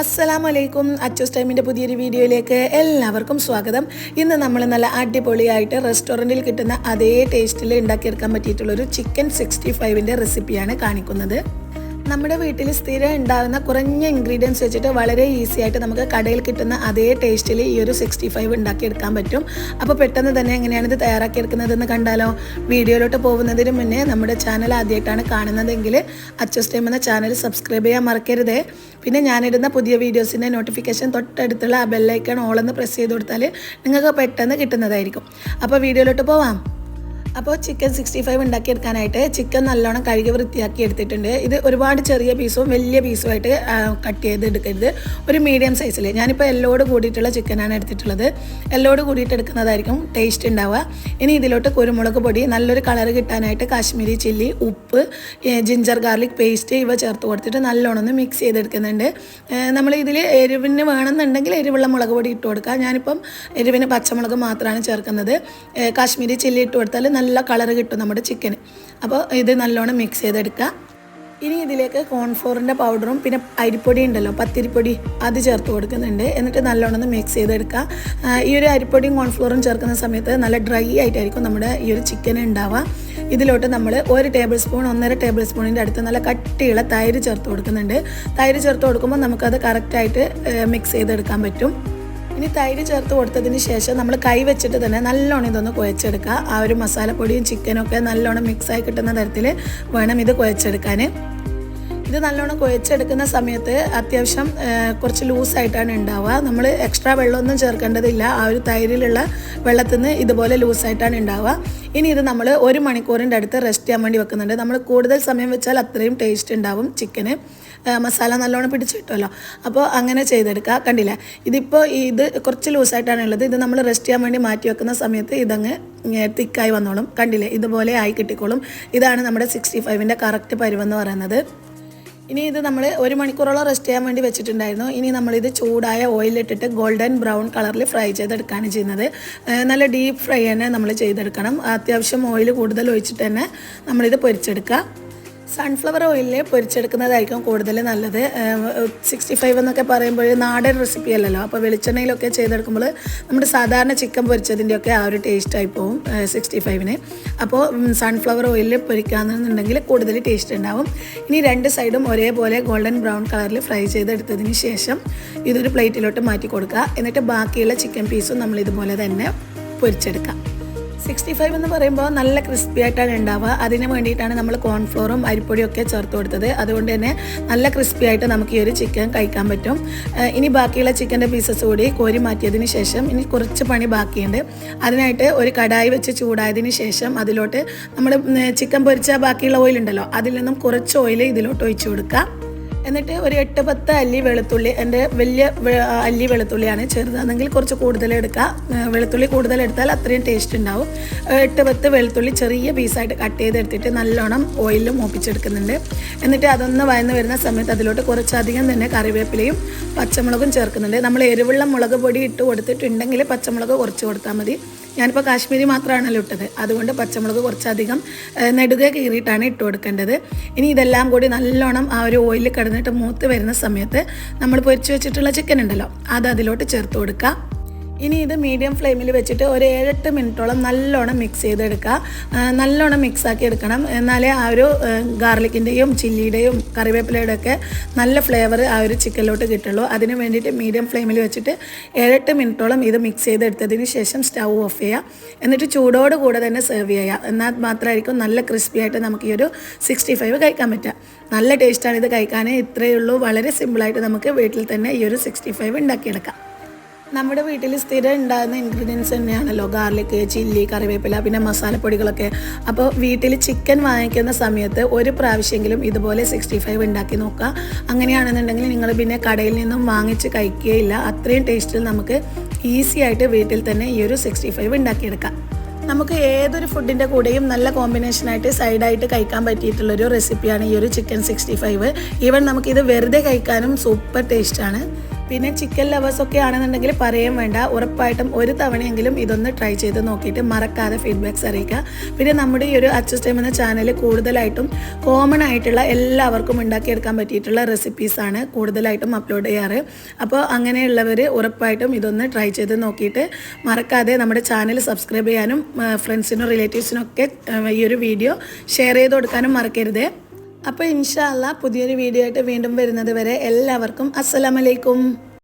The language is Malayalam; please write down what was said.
അസ്സലാമു വലൈക്കും അച്ചോസ് ടൈമിന്റെ പുതിയൊരു വീഡിയോയിലേക്ക് എല്ലാവർക്കും സ്വാഗതം. ഇന്ന് നമ്മൾ നല്ല അടിപൊളിയായിട്ട് റെസ്റ്റോറന്റിൽ കിട്ടുന്ന അതേ ടേസ്റ്റിൽ ഉണ്ടാക്കിയെടുക്കാൻ പറ്റിയിട്ടുള്ളൊരു ചിക്കൻ സിക്സ്റ്റി ഫൈവിന്റെ റെസിപ്പിയാണ് കാണിക്കുന്നത്. നമ്മുടെ വീട്ടിൽ സ്ഥിരം ഉണ്ടാകുന്ന കുറഞ്ഞ ഇൻഗ്രീഡിയൻസ് വെച്ചിട്ട് വളരെ ഈസി ആയിട്ട് നമുക്ക് കടയിൽ കിട്ടുന്ന അതേ ടേസ്റ്റിൽ ഈ ഒരു സിക്സ്റ്റി ഫൈവ് ഉണ്ടാക്കിയെടുക്കാൻ പറ്റും. അപ്പോൾ പെട്ടെന്ന് തന്നെ എങ്ങനെയാണ് ഇത് തയ്യാറാക്കിയെടുക്കുന്നതെന്ന് കണ്ടാലോ? വീഡിയോയിലോട്ട് പോകുന്നതിന് മുന്നേ നമ്മുടെ ചാനൽ ആദ്യമായിട്ടാണ് കാണുന്നതെങ്കിൽ അച്ചസ് ടൈം എന്ന ചാനൽ സബ്സ്ക്രൈബ് ചെയ്യാൻ മറക്കരുതേ. പിന്നെ ഞാനിടുന്ന പുതിയ വീഡിയോസിന്റെ നോട്ടിഫിക്കേഷൻ തൊട്ടടുത്തുള്ള ആ ബെല്ലൈക്കൺ ഓളെന്ന് പ്രസ് ചെയ്ത് കൊടുത്താൽ നിങ്ങൾക്ക് പെട്ടെന്ന് കിട്ടുന്നതായിരിക്കും. അപ്പോൾ വീഡിയോയിലോട്ട് പോവാം. അപ്പോൾ ചിക്കൻ സിക്സ്റ്റി ഫൈവ് ഉണ്ടാക്കിയെടുക്കാനായിട്ട് ചിക്കൻ നല്ലോണം കഴുകി വൃത്തിയാക്കി എടുത്തിട്ടുണ്ട്. ഇത് ഒരുപാട് ചെറിയ പീസും വലിയ പീസുമായിട്ട് കട്ട് ചെയ്ത് എടുക്കരുത്. ഒരു മീഡിയം സൈസിൽ ഞാനിപ്പോൾ എല്ലോട് കൂടിയിട്ടുള്ള ചിക്കനാണ് എടുത്തിട്ടുള്ളത്. എല്ലോട് കൂടിയിട്ട് എടുക്കുന്നതായിരിക്കും ടേസ്റ്റ് ഉണ്ടാവുക. ഇനി ഇതിലോട്ട് കുരുമുളക് പൊടി നല്ലൊരു കളർ കിട്ടാനായിട്ട് കാശ്മീരി ചില്ലി ഉപ്പ് ജിഞ്ചർ ഗാർലിക് പേസ്റ്റ് ഇവ ചേർത്ത് കൊടുത്തിട്ട് നല്ലോണം മിക്സ് ചെയ്തെടുക്കുന്നുണ്ട്. നമ്മൾ ഇതിൽ എരിവിന് വേണമെന്നുണ്ടെങ്കിൽ എരിവുള്ള മുളക് പൊടി ഇട്ട് കൊടുക്കുക ഞാനിപ്പം എരിവിന് പച്ചമുളക് മാത്രമാണ് ചേർക്കുന്നത്. കാശ്മീരി ചില്ലി ഇട്ട് കൊടുത്താൽ നല്ല കളർ കിട്ടും നമ്മുടെ ചിക്കന്. അപ്പോൾ ഇത് നല്ലോണം മിക്സ് ചെയ്തെടുക്കുക. ഇനി ഇതിലേക്ക് കോൺഫ്ലോറിന്റെ പൗഡറും പിന്നെ അരിപ്പൊടി ഉണ്ടല്ലോ പത്തിരിപ്പൊടി അത് ചേർത്ത് കൊടുക്കുന്നുണ്ട്. എന്നിട്ട് നല്ലോണം ഒന്ന് മിക്സ് ചെയ്തെടുക്കുക. ഈ ഒരു അരിപ്പൊടിയും കോൺഫ്ലോറും ചേർക്കുന്ന സമയത്ത് നല്ല ഡ്രൈ ആയിട്ടായിരിക്കും നമ്മുടെ ഈ ഒരു ചിക്കൻ ഉണ്ടാവുക. ഇതിലോട്ട് നമ്മൾ ഒരു ടേബിൾ സ്പൂൺ ഒന്നര ടേബിൾ സ്പൂണിന്റെ അടുത്ത് നല്ല കട്ടിയുള്ള തൈര് ചേർത്ത് കൊടുക്കുന്നുണ്ട്. തൈര് ചേർത്ത് കൊടുക്കുമ്പോൾ നമുക്കത് കറക്റ്റായിട്ട് മിക്സ് ചെയ്തെടുക്കാൻ പറ്റും. ഇനി തൈര് ചേർത്ത് കൊടുത്തതിന് ശേഷം നമ്മൾ കൈ വെച്ചിട്ട് തന്നെ നല്ലോണം ഇതൊന്ന് കുഴച്ചെടുക്കുക ആ ഒരു മസാലപ്പൊടിയും ചിക്കനും ഒക്കെ നല്ലോണം മിക്സായി കിട്ടുന്ന തരത്തിൽ വേണം ഇത് കുഴച്ചെടുക്കാൻ ഇത് നല്ലോണം കുഴച്ചെടുക്കുന്ന സമയത്ത് അത്യാവശ്യം കുറച്ച് ലൂസായിട്ടാണ് ഉണ്ടാവുക. നമ്മൾ എക്സ്ട്രാ വെള്ളമൊന്നും ചേർക്കേണ്ടതില്ല. ആ ഒരു തൈരിലുള്ള വെള്ളത്തിൽ നിന്ന് ഇതുപോലെ ലൂസായിട്ടാണ് ഉണ്ടാവുക. ഇനി ഇത് നമ്മൾ ഒരു മണിക്കൂറിന്റെ അടുത്ത് റെസ്റ്റ് ചെയ്യാൻ വേണ്ടി വെക്കുന്നുണ്ട്. നമ്മൾ കൂടുതൽ സമയം വെച്ചാൽ അത്രയും ടേസ്റ്റ് ഉണ്ടാവും ചിക്കന് മസാല നല്ലോണം പിടിച്ച് അപ്പോൾ അങ്ങനെ ചെയ്തെടുക്കുക. കണ്ടില്ല? ഇതിപ്പോൾ ഇത് കുറച്ച് ലൂസായിട്ടാണ് ഉള്ളത്. ഇത് നമ്മൾ റെസ്റ്റ് ചെയ്യാൻ വേണ്ടി മാറ്റി വെക്കുന്ന സമയത്ത് ഇതങ്ങ് തിക്കായി വന്നോളും. കണ്ടില്ലേ? ഇതുപോലെ ആയി കിട്ടിക്കോളും. ഇതാണ് നമ്മുടെ സിക്സ്റ്റി ഫൈവിന്റെ കറക്റ്റ് പരുവെന്ന് പറയുന്നത്. ഇനി ഇത് നമ്മൾ ഒരു മണിക്കൂറോളം റെസ്റ്റ് ചെയ്യാൻ വേണ്ടി വെച്ചിട്ടുണ്ടായിരുന്നു. ഇനി നമ്മളിത് ചൂടായ ഓയിലിട്ടിട്ട് ഗോൾഡൻ ബ്രൗൺ കളറിൽ ഫ്രൈ ചെയ്തെടുക്കുകയാണ് ചെയ്യുന്നത്. നല്ല ഡീപ്പ് ഫ്രൈ തന്നെ നമ്മൾ ചെയ്തെടുക്കണം. അത്യാവശ്യം ഓയിൽ കൂടുതൽ ഒഴിച്ചിട്ട് തന്നെ നമ്മളിത് പൊരിച്ചെടുക്കുക. സൺഫ്ലവർ ഓയിലിൽ പൊരിച്ചെടുക്കുന്നതായിരിക്കും കൂടുതൽ നല്ലത്. സിക്സ്റ്റി ഫൈവ് എന്നൊക്കെ പറയുമ്പോൾ നാടൻ റെസിപ്പി അല്ലല്ലോ. അപ്പോൾ വെളിച്ചെണ്ണയിലൊക്കെ ചെയ്തെടുക്കുമ്പോൾ നമ്മുടെ സാധാരണ ചിക്കൻ പൊരിച്ചതിന്റെയൊക്കെ ആ ഒരു ടേസ്റ്റായി പോവും സിക്സ്റ്റി ഫൈവിന് അപ്പോൾ സൺഫ്ലവർ ഓയിലിൽ പൊരിക്കാന്നുണ്ടെങ്കിൽ കൂടുതൽ ടേസ്റ്റ് ഉണ്ടാവും ഇനി രണ്ട് സൈഡും ഒരേപോലെ ഗോൾഡൻ ബ്രൗൺ കളറിൽ ഫ്രൈ ചെയ്തെടുത്തതിന് ശേഷം ഇതൊരു പ്ലേറ്റിലോട്ട് മാറ്റി കൊടുക്കുക എന്നിട്ട് ബാക്കിയുള്ള ചിക്കൻ പീസും നമ്മൾ ഇതുപോലെ തന്നെ പൊരിച്ചെടുക്കാം. സിക്സ്റ്റി ഫൈവ് എന്ന് പറയുമ്പോൾ നല്ല ക്രിസ്പി ആയിട്ടാണ് ഉണ്ടാവുക. അതിന് വേണ്ടിയിട്ടാണ് നമ്മൾ കോൺഫ്ലോറും അരിപ്പൊടിയും ഒക്കെ ചേർത്ത് കൊടുത്തത്. അതുകൊണ്ട് തന്നെ നല്ല ക്രിസ്പി ആയിട്ട് നമുക്ക് ഈ ഒരു ചിക്കൻ കഴിക്കാൻ പറ്റും. ഇനി ബാക്കിയുള്ള ചിക്കന്റെ പീസസ് കൂടി കോരി മാറ്റിയതിന് ശേഷം ഇനി കുറച്ച് പണി ബാക്കിയുണ്ട്. അതിനായിട്ട് ഒരു കടായി വെച്ച് ചൂടായതിന് ശേഷം അതിലോട്ട് നമ്മൾ ചിക്കൻ പൊരിച്ച ബാക്കിയുള്ള ഓയിൽ ഉണ്ടല്ലോ അതിൽ നിന്നും കുറച്ച് ഓയിൽ ഇതിലോട്ട് ഒഴിച്ചു കൊടുക്കുക. എന്നിട്ട് ഒരു എട്ട് പത്ത് അല്ലി വെളുത്തുള്ളി എന്റെ വലിയ അല്ലി വെളുത്തുള്ളിയാണ് ചെറുതാണെങ്കിൽ കുറച്ച് കൂടുതൽ എടുക്കുക വെളുത്തുള്ളി കൂടുതൽ എടുത്താൽ അത്രയും ടേസ്റ്റ് ഉണ്ടാവും. എട്ട് പത്ത് വെളുത്തുള്ളി ചെറിയ പീസായിട്ട് കട്ട് ചെയ്തെടുത്തിട്ട് നല്ലോണം ഓയിലിൽ മൂപ്പിച്ചെടുക്കുന്നുണ്ട്. എന്നിട്ട് അതൊന്ന് വയന്ന് വരുന്ന സമയത്ത് അതിലോട്ട് കുറച്ചധികം തന്നെ കറിവേപ്പിലയും പച്ചമുളകും ചേർക്കുന്നുണ്ട്. നമ്മൾ എരിവുള്ള മുളക് പൊടി ഇട്ട് കൊടുത്തിട്ടുണ്ടെങ്കിൽ പച്ചമുളക് കുറച്ച് കൊടുത്താൽ മതി. ഞാനിപ്പോൾ കാശ്മീരി മാത്രമാണല്ലോ ഇട്ടത്. അതുകൊണ്ട് പച്ചമുളക് കുറച്ചധികം നെടുക കീറിയിട്ടാണ് ഇട്ട് കൊടുക്കേണ്ടത്. ഇനി ഇതെല്ലാം കൂടി നല്ലോണം ആ ഒരു ഓയിലിൽ കിടന്നിട്ട് മൂത്ത് വരുന്ന സമയത്ത് നമ്മൾ പൊരിച്ചു വെച്ചിട്ടുള്ള ചിക്കൻ ഉണ്ടല്ലോ അത് അതിലോട്ട് ചേർത്ത് കൊടുക്കുക ഇനി ഇത് മീഡിയം ഫ്ലെയിമിൽ വെച്ചിട്ട് ഒരു ഏഴെട്ട് മിനിറ്റോളം നല്ലോണം മിക്സ് ചെയ്തെടുക്കുക. നല്ലോണം മിക്സ് ആക്കി എടുക്കണം. എന്നാലേ ആ ഒരു ഗാർലിക്കിന്റെയും ചില്ലിയുടെയും കറിവേപ്പിലയുടെ ഒക്കെ നല്ല ഫ്ലേവർ ആ ഒരു ചിക്കനിലോട്ട് കിട്ടുള്ളൂ. അതിന് വേണ്ടിയിട്ട് മീഡിയം ഫ്ലെയിമിൽ വെച്ചിട്ട് ഏഴെട്ട് മിനിറ്റോളം ഇത് മിക്സ് ചെയ്തെടുത്തതിന് ശേഷം സ്റ്റൗ ഓഫ് ചെയ്യുക. എന്നിട്ട് ചൂടോട് കൂടെ തന്നെ സെർവ് ചെയ്യുക. എന്നാൽ മാത്രമായിരിക്കും നല്ല ക്രിസ്പി ആയിട്ട് നമുക്ക് ഈ ഒരു സിക്സ്റ്റി ഫൈവ് കഴിക്കാൻ പറ്റുക. നല്ല ടേസ്റ്റാണ് ഇത് കഴിക്കാൻ. ഇത്രയേ ഉള്ളൂ. വളരെ സിമ്പിളായിട്ട് നമുക്ക് വീട്ടിൽ തന്നെ ഈ ഒരു സിക്സ്റ്റി ഫൈവ് ഉണ്ടാക്കിയെടുക്കാം. നമ്മുടെ വീട്ടിൽ സ്ഥിരം ഉണ്ടാകുന്ന ഇൻഗ്രീഡിയൻസ് തന്നെയാണല്ലോ. ഗാർലിക് ചില്ലി കറിവേപ്പില പിന്നെ മസാലപ്പൊടികളൊക്കെ. അപ്പോൾ വീട്ടിൽ ചിക്കൻ വാങ്ങിക്കുന്ന സമയത്ത് ഒരു പ്രാവശ്യമെങ്കിലും ഇതുപോലെ സിക്സ്റ്റി ഫൈവ് ഉണ്ടാക്കി നോക്കുക. അങ്ങനെയാണെന്നുണ്ടെങ്കിൽ നിങ്ങൾ പിന്നെ കടയിൽ നിന്നും വാങ്ങിച്ച് കഴിക്കുകയില്ല. അത്രയും ടേസ്റ്റിൽ നമുക്ക് ഈസി ആയിട്ട് വീട്ടിൽ തന്നെ ഈ ഒരു സിക്സ്റ്റി ഫൈവ് ഉണ്ടാക്കിയെടുക്കാം. നമുക്ക് ഏതൊരു ഫുഡിന്റെ കൂടെയും നല്ല കോമ്പിനേഷനായിട്ട് സൈഡായിട്ട് കഴിക്കാൻ പറ്റിയിട്ടുള്ളൊരു റെസിപ്പിയാണ് ഈ ഒരു ചിക്കൻ സിക്സ്റ്റി ഫൈവ് ഈവൻ നമുക്കിത് വെറുതെ കഴിക്കാനും സൂപ്പർ ടേസ്റ്റാണ് പിന്നെ ചിക്കൻ ലവേഴ്സ് ഒക്കെ ആണെന്നുണ്ടെങ്കിൽ പറയാൻ വേണ്ട. ഉറപ്പായിട്ടും ഒരു തവണയെങ്കിലും ഇതൊന്ന് ട്രൈ ചെയ്ത് നോക്കിയിട്ട് മറക്കാതെ ഫീഡ്ബാക്ക്സ് അറിയിക്കുക. പിന്നെ നമ്മുടെ ഈ ഒരു അച്ചസ് ടൈം എന്ന ചാനൽ കൂടുതലായിട്ടും കോമൺ ആയിട്ടുള്ള എല്ലാവർക്കും ഉണ്ടാക്കിയെടുക്കാൻ പറ്റിയിട്ടുള്ള റെസിപ്പീസാണ് കൂടുതലായിട്ടും അപ്ലോഡ് ചെയ്യാറ്. അപ്പോൾ അങ്ങനെയുള്ളവർ ഉറപ്പായിട്ടും ഇതൊന്ന് ട്രൈ ചെയ്ത് നോക്കിയിട്ട് മറക്കാതെ നമ്മുടെ ചാനൽ സബ്സ്ക്രൈബ് ചെയ്യാനും ഫ്രണ്ട്സിനും റിലേറ്റീവ്സിനും ഒക്കെ ഈ ഒരു വീഡിയോ ഷെയർ ചെയ്ത് കൊടുക്കാനും മറക്കരുത്. അപ്പോൾ ഇൻഷാല്ല പുതിയൊരു വീഡിയോ ആയിട്ട് വീണ്ടും വരുന്നത് വരെ എല്ലാവർക്കും അസ്സലാമലൈക്കും